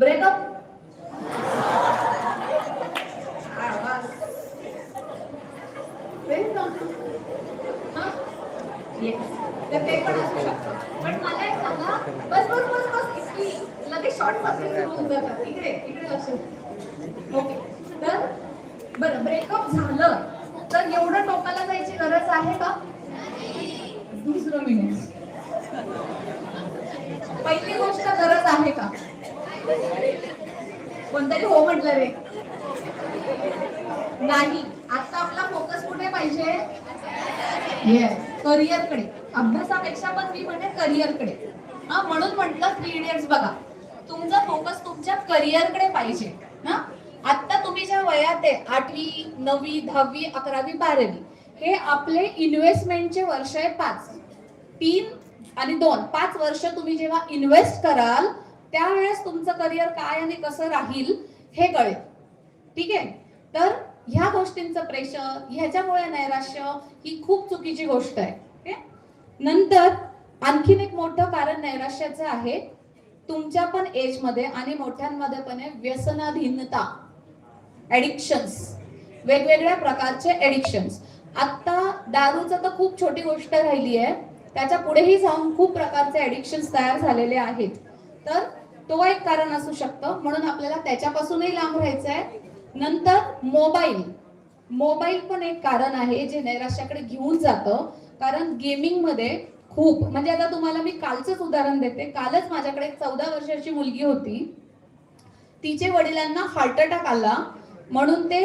Breakup तर ते पण असू शकतं पण मला एक सांगा बस बस बस बस इतकी लगेच शॉर्ट सर्किट होऊन जातात. इकडे इकडे लक्ष ओके तर बरं ब्रेकअप झालं. तर एवढं टोकाला जायची गरज आहे का? दुसरं मिनिट पहिली गोष्ट गरज आहे का? कोणतरी हो म्हटलं रे. नाही आता आपला फोकस कुठे पाहिजे? करिअरकडे. अभ्यासापेक्षा पण मी म्हणते करिअरकडे. हा म्हणून म्हटलं थ्री इडियट्स बघा. तुमचा फोकस तुमच्या करिअरकडे पाहिजे. हा? आता तुम्ही ज्या वयात आहे आठवी नववी दहावी अकरावी बारावी हे आपले इन्व्हेस्टमेंटचे वर्ष आहे पाच. तीन आणि दोन. पाच वर्ष तुम्ही जेव्हा इन्व्हेस्ट कराल त्यावेळेस तुमचं करिअर काय आणि कसं राहील हे कळेल. ठीक आहे? तर ह्या गोष्टींचं प्रेशर ह्याच्यामुळे नैराश्य ही खूप चुकीची गोष्ट आहे. नंतर आणखीन एक मोठं कारण नैराश्याचं आहे तुमच्या पण एजमध्ये आणि मोठ्यांमध्ये पण आहे व्यसनाधीनता. ऍडिक्शन्स वेगवेगळ्या प्रकारचे ऍडिक्शन्स आता दारूचं तर खूप छोटी गोष्ट राहिली आहे त्याच्या पुढेही जाऊन खूप प्रकारचे ऍडिक्शन्स तयार झालेले आहेत. तर तो एक कारण असू शकतं. म्हणून आपल्याला त्याच्यापासूनही लांब राहायचं आहे नंतर मोबाईल. मोबाईल पण एक कारण आहे जे नैराश्याकडे घेऊन जातं. कारण गेमिंगमध्ये खूप म्हणजे आता तुम्हाला मी कालचंच उदाहरण देते. कालच माझ्याकडे एक चौदा वर्षाची मुलगी होती. तिचे वडिलांना हार्ट अटॅक आला. म्हणून ते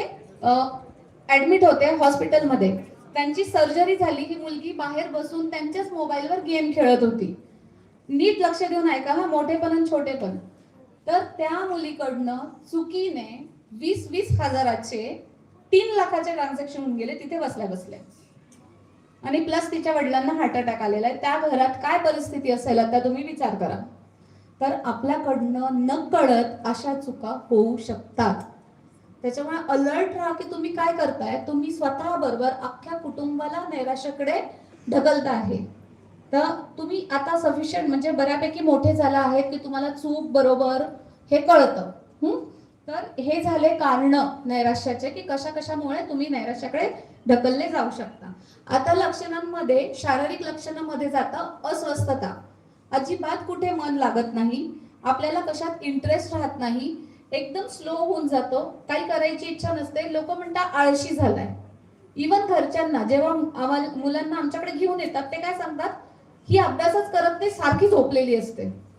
ऍडमिट होते हॉस्पिटलमध्ये त्यांची सर्जरी झाली. ही मुलगी बाहेर बसून त्यांच्याच मोबाईलवर गेम खेळत होती. नीट लक्ष देऊन ऐका हा मोठे पण आणि छोटेपण तर त्या मुलीकडनं चुकीने वीस वीस हजाराचे तीन लाखाचे ट्रान्झॅक्शन होऊन गेले तिथे बसल्या बसल्या. आणि प्लस तिच्या वडिलांना हार्ट अटॅक आलेला आहे. त्या घरात काय परिस्थिती असेल आता तुम्ही विचार करा. तर आपल्याकडनं न कळत अशा चुका होऊ शकतात. त्याच्यामुळे अलर्ट राहा की तुम्ही काय करताय? तुम्ही स्वतः बरोबर अख्ख्या कुटुंबाला नैराश्याकडे ढकलता आहे. तर तुम्ही आता सफिशियंट म्हणजे बऱ्यापैकी मोठे झाला आहेत की तुम्हाला चूक बरोबर हे कळतं. तर हे झाले कारण नैराश्याचे की कशा कशामुळे तुम्ही नैराश्याकडे ढकलले जाऊ शकता. आता लक्षणांमध्ये शारीरिक लक्षणांमध्ये जातं अस्वस्थता. अजिबात कुठे मन लागत नाही. आपल्याला कशात इंटरेस्ट राहत नाही. एकदम स्लो होऊन जातो. काही करायची इच्छा नसते. लोक म्हणतात आळशी झालाय. इवन घरच्यांना जेव्हा आम्हाला मुलांना आमच्याकडे घेऊन येतात ते काय सांगतात? ही अभ्यासच करत नाही सारखी झोपलेली असते.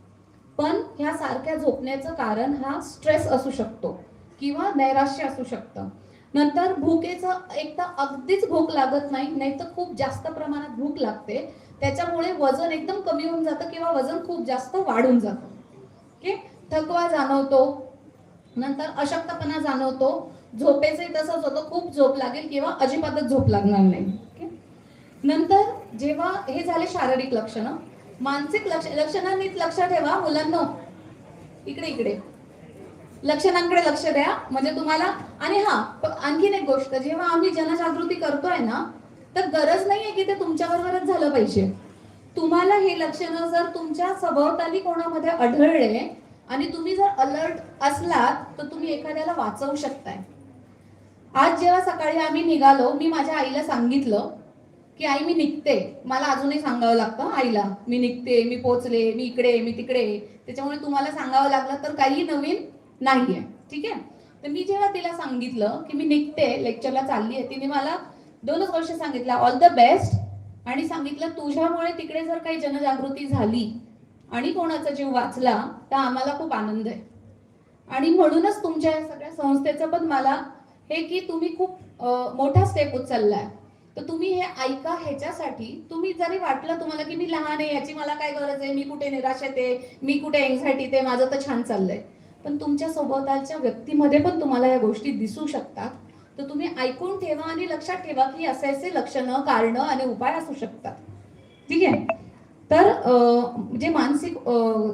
पण ह्या सारख्या झोपण्याचं कारण हा स्ट्रेस असू शकतो किंवा नैराश्य असू शकतं. नंतर भूकेचं एक तर अगदीच भूक लागत नाही नाही तर खूप जास्त प्रमाणात भूक लागते. त्याच्यामुळे वजन एकदम कमी होऊन जातं किंवा वजन खूप जास्त वाढून जातं. ओके? थकवा जाणवतो. नंतर अशक्तपणा जाणवतो. झोपेचंही तसंच होतं खूप झोप लागेल किंवा अजिबातच झोप लागणार नाही. नंतर जेव्हा हे झाले शारीरिक लक्षणं मानसिक लक्ष लक्षणांनी लक्ष ठेवा मुलांना. इकडे इकडे. लक्षणांकडे लक्ष द्या. म्हणजे तुम्हाला आणि हा आणखीन एक गोष्ट जेव्हा आम्ही जनजागृती करतोय ना तर गरज नाहीये की ते तुमच्या बरोबरच झालं पाहिजे. तुम्हाला हे लक्षणं जर तुमच्या सभोवताली कोणामध्ये आढळले आणि तुम्ही जर अलर्ट असलात तर तुम्ही एखाद्याला वाचवू शकताय. आज जेव्हा सकाळी आम्ही निघालो मी माझ्या आईला सांगितलं की आई मी निघते. मला अजूनही सांगावं लागतं आईला. मी निघते मी पोचले मी इकडे मी तिकडे. त्याच्यामुळे तुम्हाला सांगावं लागलं तर काही नवीन नाहीये. ठीक आहे? तर मी जेव्हा तिला सांगितलं की मी निघते लेक्चरला चालली आहे तिने मला दोनच वर्ष सांगितलं. ऑल द बेस्ट आणि सांगितलं तुझ्यामुळे तिकडे जर काही जनजागृती झाली आणि कोणाचा जीव वाचला तर आम्हाला खूप आनंद आहे. आणि म्हणूनच तुमच्या सगळ्या संस्थेचं पण मला हे की तुम्ही खूप मोठा स्टेप उचललाय. तर तुम्ही हे ऐका ह्याच्यासाठी. तुम्ही जरी वाटलं तुम्हाला की मी लहान आहे याची मला काय गरज आहे? मी कुठे निराशेत आहे मी कुठे एन्झायटीत आहे माझं तर छान चाललंय. पण तुमच्या सोबतालच्या व्यक्तीमध्ये पण तुम्हाला या गोष्टी दिसू शकतात. तर तुम्ही ऐकून ठेवा आणि लक्षात ठेवा की असे असे लक्षणं कारणं आणि उपाय असू शकतात. ठीक आहे? तर जे मानसिक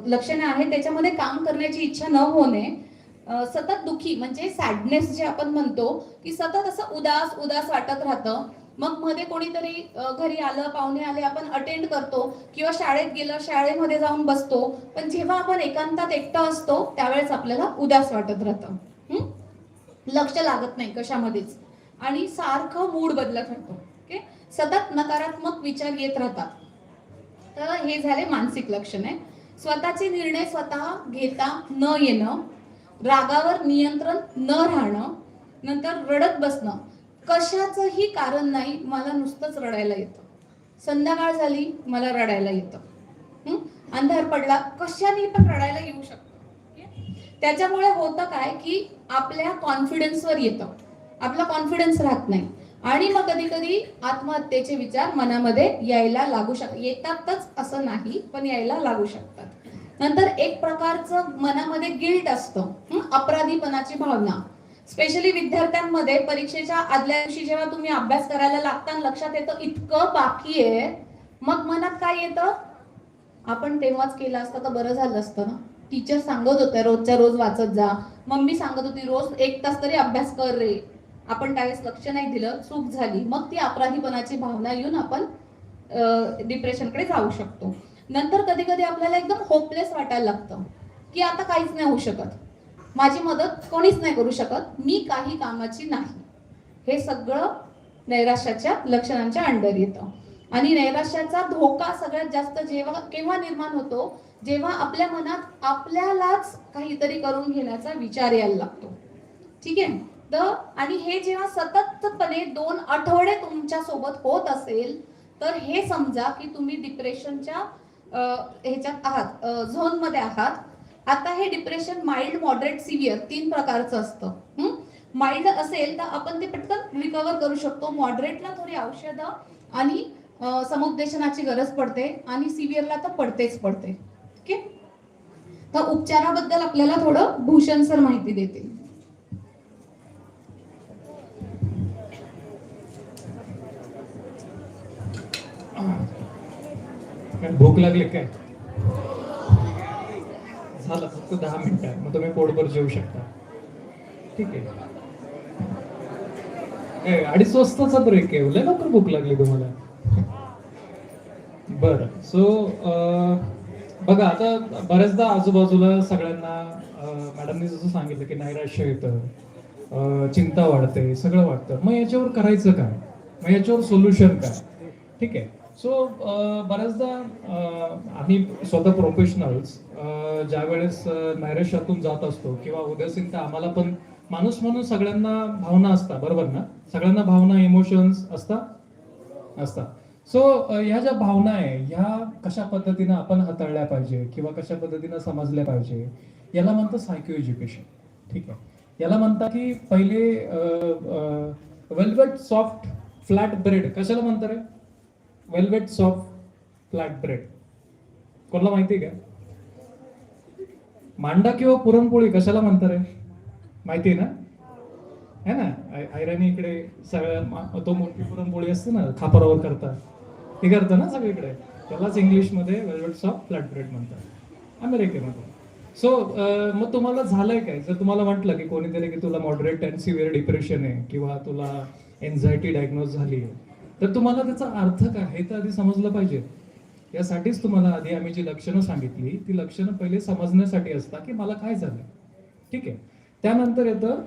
लक्षणे आहेत त्याच्यामध्ये काम करण्याची इच्छा न होणे सतत दुखी म्हणजे सॅडनेस जे आपण म्हणतो की सतत असं उदास उदास वाटत राहतं. मग मध्ये कोणीतरी घरी आलं पाहुणे आले आपण अटेंड करतो किंवा शाळेत गेलं शाळेमध्ये जाऊन बसतो. पण जेव्हा आपण एकांतात एकटं असतो त्यावेळेस आपल्याला उदास वाटत राहतं. लक्ष लागत नाही कशामध्येच. आणि सारखं मूड बदलत राहतो. ओके? सतत नकारात्मक विचार येत राहतात. तर हे झाले मानसिक लक्षण आहे. स्वतःचे निर्णय स्वतः घेता न येणं रागावर नियंत्रण न राहणं नंतर रडत बसणं. कशाचंही कारण नाही मला नुसतंच रडायला येतं. संध्याकाळ झाली मला रडायला येतं. अंधार पडला कशाने पण रडायला येऊ शकतं. त्याच्यामुळे होतं काय की आपल्या कॉन्फिडन्सवर येतं. आपला कॉन्फिडन्स राहत नाही. आणि मग कधी कधी आत्महत्येचे विचार मनामध्ये यायला लागू शकतात येतातच असं नाही पण यायला लागू शकतात. नंतर एक प्रकारचं मनामध्ये गिल्ट असतं. अपराधीपणाची भावना. स्पेशली विद्यार्थ्यांमध्ये परीक्षेच्या आदल्या दिवशी जेव्हा तुम्ही अभ्यास करायला लागता आणि लक्षात येतं इतकं बाकी आहे मग मनात काय येतं? आपण तेव्हाच केलं असतं तर बरं झालं असतं ना? टीचर सांगत होत्या रोजच्या रोज वाचत जा. मम्मी सांगत होती रोज एक तास तरी अभ्यास कर रे. आपण त्यावेळेस लक्ष नाही दिलं चूक झाली. मग ती अपराधीपणाची भावना येऊन आपण डिप्रेशनकडे जाऊ शकतो. नंतर कधी कधी आपल्याला एकदम होपलेस वाटायला लागतं की आता काहीच नाही होऊ शकत. माझी मदत कोणीच नाही करू शकत. मी काही कामाची नाही. हे सगळं नैराश्याच्या लक्षणांच्या अंडर येतं. आणि नैराश्याचा धोका सगळ्यात जास्त जेव्हा केव्हा निर्माण होतो जेव्हा आपल्या मनात आपल्यालाच काहीतरी करून घेण्याचा विचार यायला लागतो. ठीक आहे? तर आणि हे जेव्हा सततपणे दोन आठवडे तुमच्यासोबत होत असेल तर हे समजा की तुम्ही डिप्रेशनच्या ह्याच्यात आहात झोनमध्ये आहात. आता हे डिप्रेशन माइल्ड मॉडरेट सिव्हिअर तीन प्रकारचं असतं. माइल्ड असेल तर आपण ते पटकन रिकवर करू शकतो. मॉडरेटला थोडी औषधं आणि समुपदेशनाची गरज पडते आणि सिव्हिअरला तर पडतेच पडते. ओके? तर उपचाराबद्दल आपल्याला थोडं भूषण सर माहिती देतील. भूक लागली काय? झालं फक्त दहा मिनिटं मग तुम्ही पोटभर जेवू शकता. ठीक आहे. काय अडीच वाजताचा ब्रेक आहे. लय लवकर भूक लागली तुम्हाला. बरं. सो बघा आता बऱ्याचदा आजूबाजूला सगळ्यांना मॅडमनी जसं सांगितलं की नैराश्य येतं चिंता वाढते सगळं वाटतं मग याच्यावर करायचं काय? मग याच्यावर सोल्युशन काय? ठीक आहे. सो uh, बऱ्याचदा uh, आम्ही स्वतः प्रोफेशनल्स ज्या वेळेस नैराश्यातून जात असतो किंवा उदासीनता आम्हाला पण माणूस म्हणून सगळ्यांना भावना असतात बरोबर ना? सगळ्यांना भावना इमोशन्स असतात? असतात. सो uh, ह्या ज्या भावना आहे ह्या कशा पद्धतीनं आपण हाताळल्या पाहिजे किंवा कशा पद्धतीनं समजल्या पाहिजे याला म्हणतात सायको एज्युकेशन ठीक आहे. याला म्हणतात की पहिले वेलवेट सॉफ्ट फ्लॅट ब्रेड कशाला म्हणतात रे? वेलवेट सॉफ्ट फ्लॅट ब्रेड कोणाला माहिती आहे का? मांडा किंवा पुरणपोळी कशाला म्हणतात रे? माहिती आहे ना? है ना? आय- आयराणी इकडे सगळ्या तो मोठी पुरणपोळी असते ना खापरावर करतात. ते करतं ना सगळीकडे त्यालाच इंग्लिशमध्ये वेलवेट सॉफ्ट फ्लॅट ब्रेड म्हणतात. अमेरिकेमध्ये. सो मग तुम्हाला झालंय काय? जर तुम्हाला म्हटलं की कोणीतरी की तुला मॉडरेट अँड सिव्हिअर डिप्रेशन आहे किंवा तुला एन्झायटी डायग्नोज झाली आहे तर तुम्हाला त्याचा अर्थ काय हे तर आधी समजलं पाहिजे. यासाठीच तुम्हाला आधी आम्ही जी लक्षणं सांगितली ती लक्षणं पहिले समजण्यासाठी असतात की मला काय झालं ठीक आहे? त्यानंतर येतं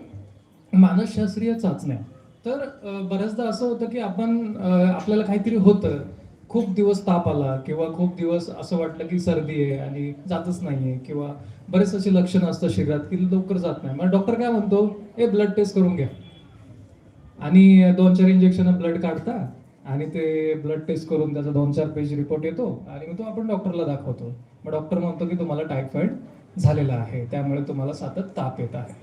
मानसशास्त्रीय चाचण्या. तर बऱ्याचदा असं होतं की आपण आपल्याला काहीतरी होतं. खूप दिवस ताप आला किंवा खूप दिवस असं वाटलं की सर्दी आहे आणि जातच नाहीये किंवा बरेच अशी लक्षणं असतात शरीरात की लवकर जात नाही. मग डॉक्टर काय म्हणतो? ए ब्लड टेस्ट करून घ्या. आणि दोन चार इंजेक्शन ब्लड काढता. आणि ते ब्लड टेस्ट करून त्याचा दोन चार पेज रिपोर्ट येतो आणि मग तो आपण डॉक्टरला दाखवतो. मग डॉक्टर म्हणतो की तुम्हाला टायफॉइड झालेला आहे त्यामुळे तुम्हाला सतत ताप येत आहे.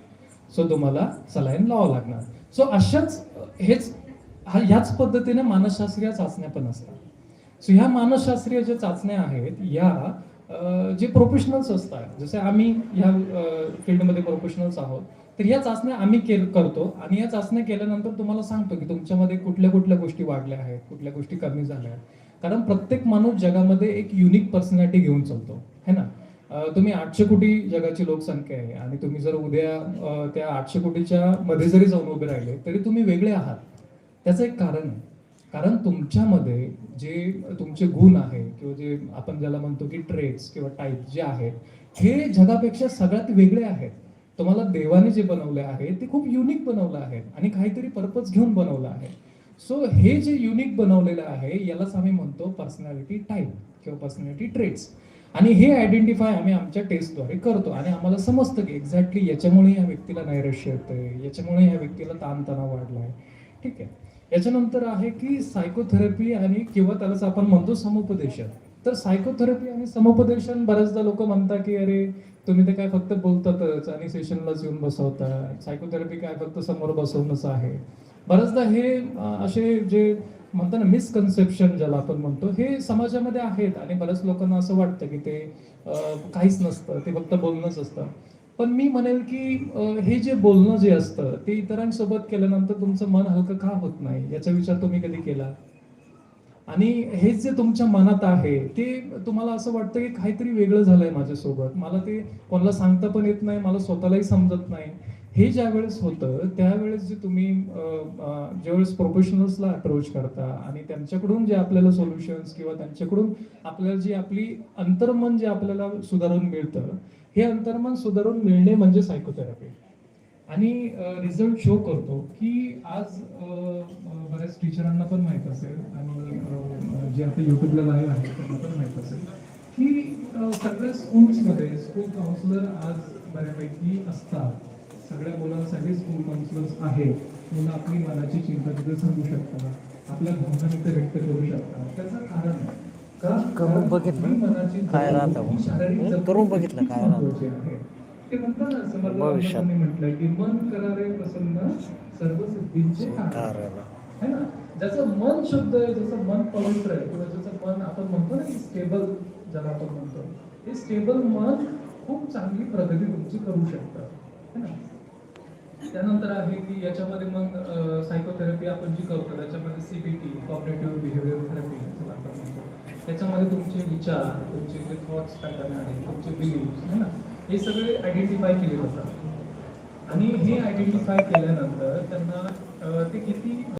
सो तुम्हाला सलाईन लावावं लागणार. सो अशाच हेच हा ह्याच पद्धतीने मानसशास्त्रीय चाचण्या पण असतात. सो ह्या मानसशास्त्रीय ज्या चाचण्या आहेत या जे प्रोफेशनल्स असतात जसे आम्ही ह्या फील्डमध्ये प्रोफेशनल्स आहोत तर या चाचण्या आम्ही केल करतो आणि या चाचण्या केल्यानंतर तुम्हाला सांगतो की तुमच्यामध्ये कुठल्या कुठल्या गोष्टी वाढल्या आहेत कुठल्या गोष्टी कमी झाल्या आहेत. कारण प्रत्येक माणूस जगामध्ये एक युनिक पर्सनॅलिटी घेऊन चालतो है ना? तुम्ही आठशे कोटी जगाची लोकसंख्या आहे आणि तुम्ही जर उद्या त्या आठशे कोटीच्या मध्ये जरी जाऊन उभे राहिले तरी तुम्ही वेगळे आहात. त्याचं एक कारण आहे. कारण तुमच्यामध्ये जे तुमचे गुण आहे किंवा जे आपण ज्याला म्हणतो की ट्रेड्स किंवा टाईप जे आहेत हे जगापेक्षा सगळ्यात वेगळे आहेत. तुम्हाला देवाने जे बनवलं आहे ते खूप युनिक बनवलं आहे आणि काहीतरी पर्पज घेऊन बनवलं आहे. सो हे जे युनिक बनवलेलं आहे यालाच आम्ही म्हणतो पर्सनॅलिटी टाईप किंवा पर्सनॅलिटी ट्रेड्स आणि हे आयडेंटिफाय आम्ही आमच्या टेस्टद्वारे करतो आणि आम्हाला समजतं की एक्झॅक्टली याच्यामुळे या व्यक्तीला नैराश्य आहे याच्यामुळे या व्यक्तीला ताणतणाव वाढला आहे ठीक आहे? याच्यानंतर आहे की सायकोथेरपी आणि किंवा त्यालाच आपण म्हणतो समुपदेशन. तर सायकोथेरपी आणि समुपदेशन बऱ्याचदा लोक म्हणतात की अरे तुम्ही ते काय फक्त बोलतातच आणि सेशनलाच येऊन बसवता सायकोथेरपी काय फक्त समोर बसवणंच आहे. बऱ्याचदा हे असे जे म्हणतो ना मिसकन्सेप्शन ज्याला आपण म्हणतो हे समाजामध्ये आहेत आणि बऱ्याच लोकांना असं वाटतं की ते काहीच नसतं. ते फक्त बोलणंच असतं. पण मी म्हणेल की हे जे बोलणं जे असतं ते इतरांसोबत केल्यानंतर तुमचं मन हलकं का होत नाही? याचा विचार तुम्ही कधी केला? आणि हेच जे तुमच्या मनात आहे ते तुम्हाला असं वाटतं की काहीतरी वेगळं झालंय माझ्यासोबत. मला ते कोणाला सांगता पण येत नाही मला स्वतःलाही समजत नाही. हे ज्या वेळेस होतं त्यावेळेस जे तुम्ही ज्यावेळेस प्रोफेशनल्सला अप्रोच करता आणि त्यांच्याकडून जे आपल्याला सोल्युशन्स किंवा त्यांच्याकडून आपल्याला जी आपली अंतर्मन जे आपल्याला सुधारून मिळतं हे अंतर्मन सुधारून मिळणे म्हणजे सायकोथेरपी आणि रिझल्ट शो करतो की आज बऱ्याच टीचरांना पण माहीत असेल आणि जे आता युट्यूबला लाईव्ह आहे त्यांना पण माहीत असेल की सगळ्या स्कूल्समध्ये स्कूल काउन्सिलर आज बऱ्यापैकी असतात. सगळ्या मुलांसाठी स्कूल काउन्सिलर्स आहेत. मुलं आपली मनाची चिंता तिथे सांगू शकतात. आपल्या भावना तिथे व्यक्त करू शकतात. त्याचं कारण करून बघितलं. काय राहतं? करून बघितलं काय राहतं? आहे. ते म्हणतात ना समर्थ म्हटलंय की मन करारे प्रसन्न सर्व सिद्धींचे कारण. कारण. है ना? ज्याचं मन शुद्ध आहे ज्याचं मन पवित्र आहे किंवा ज्याचं मन आपण म्हणतो ना की स्टेबल ज्याला आपण म्हणतो ते स्टेबल मन खूप चांगली प्रगती तुमची करू शकतं. है ना? त्यानंतर आहे की याच्यामध्ये मग सायकोथेरपी आपण जी करतो त्याच्यामध्ये सीबीटी कॉग्नेटिव्ह बिहेवियर थेरपी त्याच्यामध्ये तुमचे विचार तुमचे जे थॉट्स पॅटर्न आहेत तुमचे बिलीव्स है ना? हे सगळे आयडेंटिफाय केले जातात. आणि हे आयडेंटिफाय केल्यानंतर त्यांना ते किती